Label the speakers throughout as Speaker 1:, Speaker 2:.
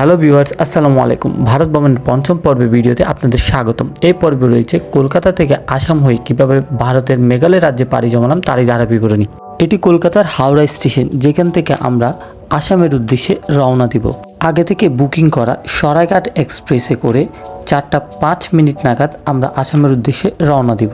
Speaker 1: Hello viewers, আসসালামু আলাইকুম। ভারত ভ্রমণের পঞ্চম পর্বে ভিডিওতে আপনাদের স্বাগতম। এই পর্বে রয়েছে কলকাতা থেকে আসাম হয়ে কীভাবে ভারতের মেঘালয় রাজ্যে পাড়ি জমালাম তারই ধারা বিবরণী। এটি কলকাতার হাওড়া স্টেশন, যেখান থেকে আমরা আসামের উদ্দেশ্যে রওনা দিব। আগে থেকে বুকিং করা সরাইঘাট এক্সপ্রেসে করে চারটা পাঁচ মিনিট নাগাদ আমরা আসামের উদ্দেশ্যে রওনা দিব।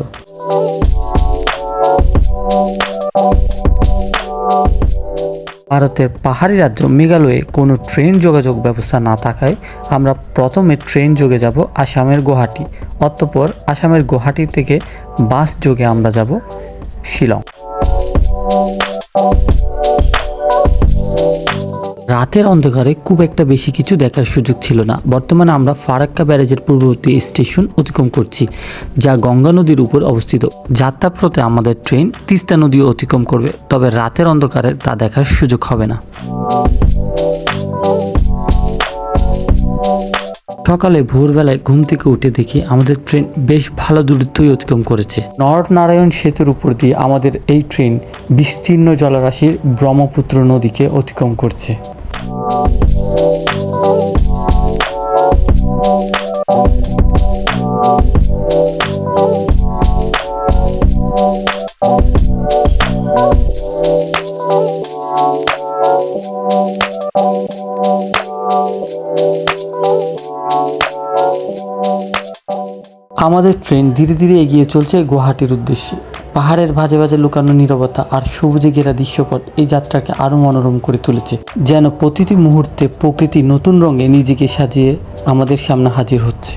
Speaker 1: ভারতের পাহাড়ি রাজ্য মেঘালয়ে কোনো ট্রেন যোগাযোগ ব্যবস্থা না থাকায় আমরা প্রথমে ট্রেন যোগে যাব আসামের গুয়াহাটি, অতঃপর আসামের গুয়াহাটি থেকে বাস যোগে আমরা যাব শিলং। রাতের অন্ধকারে খুব একটা বেশি কিছু দেখার সুযোগ ছিল না। বর্তমানে আমরা ফারাক্কা ব্যারেজের পূর্ববর্তী স্টেশন অতিক্রম করছি, যা গঙ্গা নদীর উপর অবস্থিত। যাত্রাপথে আমাদের ট্রেন তিস্তা নদী অতিক্রম করবে, তবে রাতের অন্ধকারে তা দেখার সুযোগ হবে না। সকালে ভোরবেলায় ঘুম থেকে উঠে দেখি আমাদের ট্রেন বেশ ভালো দূরত্বই অতিক্রম করেছে। নরনারায়ণ নারায়ণ সেতুর উপর দিয়ে আমাদের এই ট্রেন বিস্তীর্ণ জলরাশির ব্রহ্মপুত্র নদীকে অতিক্রম করছে। আমাদের ট্রেন ধীরে ধীরে এগিয়ে চলছে গুয়াহাটির উদ্দেশ্যে। পাহাড়ের ভাজে ভাজে লুকানো নিরবতা আর সবুজে ঘেরা দৃশ্যপট এই যাত্রাকে আরও মনোরম করে তুলেছে, যেন প্রতিটি মুহূর্তে প্রকৃতি নতুন রঙে নিজেকে সাজিয়ে আমাদের সামনে হাজির হচ্ছে।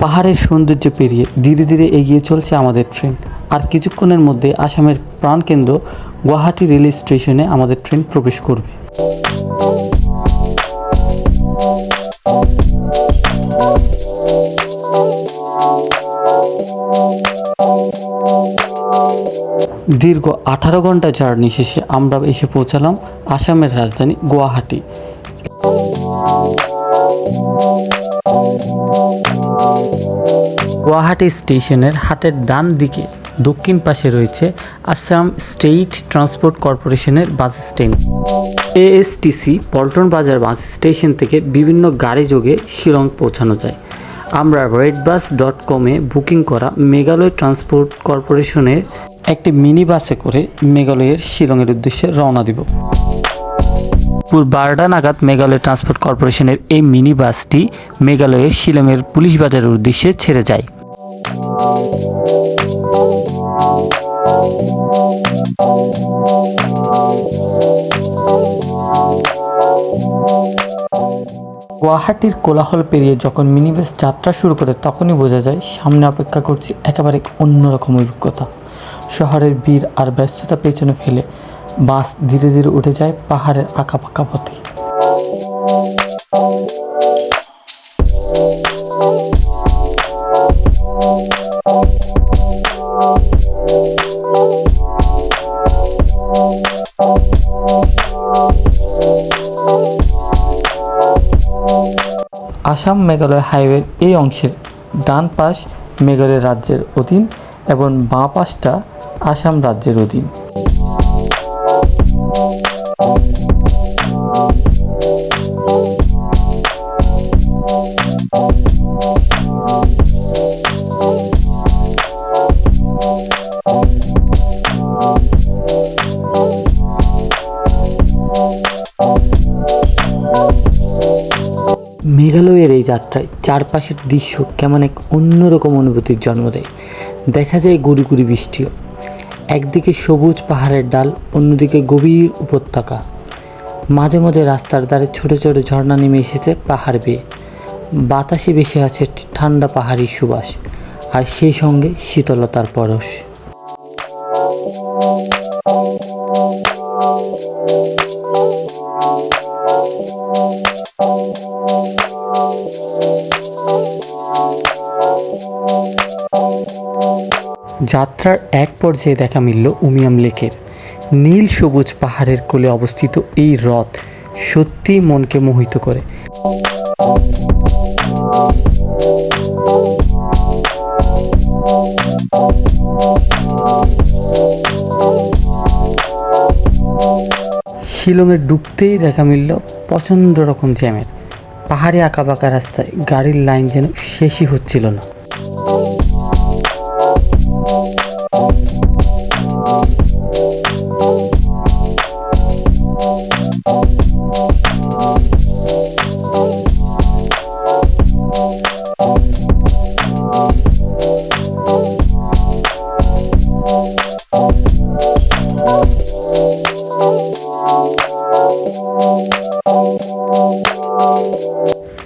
Speaker 1: পাহাড়ের সৌন্দর্য পেরিয়ে ধীরে ধীরে এগিয়ে চলছে আমাদের ট্রেন। আর কিছুক্ষণের মধ্যে আসামের প্রাণকেন্দ্র গুয়াহাটি রেল স্টেশনে আমাদের ট্রেন প্রবেশ করবে। দীর্ঘ আঠারো ঘণ্টা জার্নি শেষে আমরা এসে পৌঁছালাম আসামের রাজধানী গুয়াহাটি। গুয়াহাটি স্টেশনের হাতের ডান দিকে দক্ষিণ পাশে রয়েছে আসাম স্টেট ট্রান্সপোর্ট কর্পোরেশনের বাস স্ট্যান্ড। এএসটিসি পল্টন বাজার বাস স্টেশন থেকে বিভিন্ন গাড়ি যোগে শিলং পৌঁছানো যায়। আমরা রেড বাস ডট কমে বুকিং করা মেঘালয় ট্রান্সপোর্ট কর্পোরেশনের একটি মিনি বাসে করে মেঘালয়ের শিলংয়ের উদ্দেশ্যে রওনা দিব। দুপুর বারোটা নাগাদ মেঘালয় ট্রান্সপোর্ট কর্পোরেশনের এই মিনি বাসটি মেঘালয়ের শিলংয়ের পুলিশ বাজারের উদ্দেশ্যে ছেড়ে যায়। গুয়াহাটির কোলাহল পেরিয়ে যখন মিনি বাস যাত্রা শুরু করে তখনই বোঝা যায়, সামনে অপেক্ষা করছি একেবারে অন্যরকম অভিজ্ঞতা। শহরের ভিড় আর ব্যস্ততা পেছনে ফেলে বাস ধীরে ধীরে উঠে যায় পাহাড়ের আঁকা পাকা পথে। আসাম মেঘালয় হাইওয়ের এই অংশের ডান পাশ মেঘালয় রাজ্যের অধীন এবং বাঁ পাশটা আসাম রাজ্যের অধীন। যাত্রায় চারপাশের দৃশ্য কেমন এক অন্যরকম অনুভূতির জন্ম দেয়। দেখা যায় গুড়ি গুড়ি বৃষ্টিও। একদিকে সবুজ পাহাড়ের ডাল, অন্যদিকে গভীর উপত্যকা। মাঝে মাঝে রাস্তার ধারে ছোট ছোট ঝর্ণা নেমে এসেছে পাহাড় বেয়ে। বাতাসে ভেসে আছে ঠান্ডা পাহাড়ি সুবাস, আর সেই সঙ্গে শীতলতার পরশ। যাত্রার এক পর্যায়ে দেখা মিলল উমিয়াম লেকের। নীল সবুজ পাহাড়ের কোলে অবস্থিত এই হ্রদ সত্যি মনকে মোহিত করে। শিলংয়ে ডুবতেই দেখা মিলল প্রচণ্ড রকম জ্যামের। পাহাড়ে আঁকা বাঁকা রাস্তায় গাড়ির লাইন যেন শেষই হচ্ছিল না।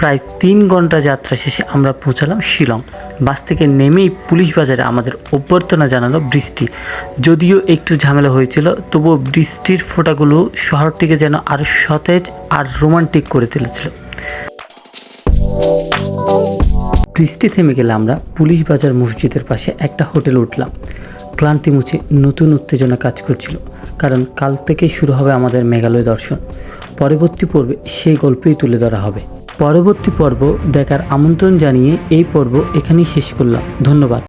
Speaker 1: প্রায় তিন ঘণ্টা যাত্রা শেষে আমরা পৌঁছালাম শিলং। বাস থেকে নেমেই পুলিশ বাজারে আমাদের অভ্যর্থনা জানালো বৃষ্টি। যদিও একটু ঝামেলা হয়েছিল, তবুও বৃষ্টির ফোঁটাগুলো শহরটিকে যেন আরও সতেজ আর রোমান্টিক করে তুলেছিল। বৃষ্টি থেমে গেলে আমরা পুলিশ বাজার মসজিদের পাশে একটা হোটেল উঠলাম। ক্লান্তি মুছে নতুন উত্তেজনা কাজ করছিল, কারণ কাল থেকেই শুরু হবে আমাদের মেঘালয় দর্শন। পরবর্তী পর্বে সেই গল্পই তুলে ধরা হবে। পরবর্তী পর্ব দেখার আমন্ত্রণ জানিয়ে এই পর্ব এখানেই শেষ করলাম। ধন্যবাদ।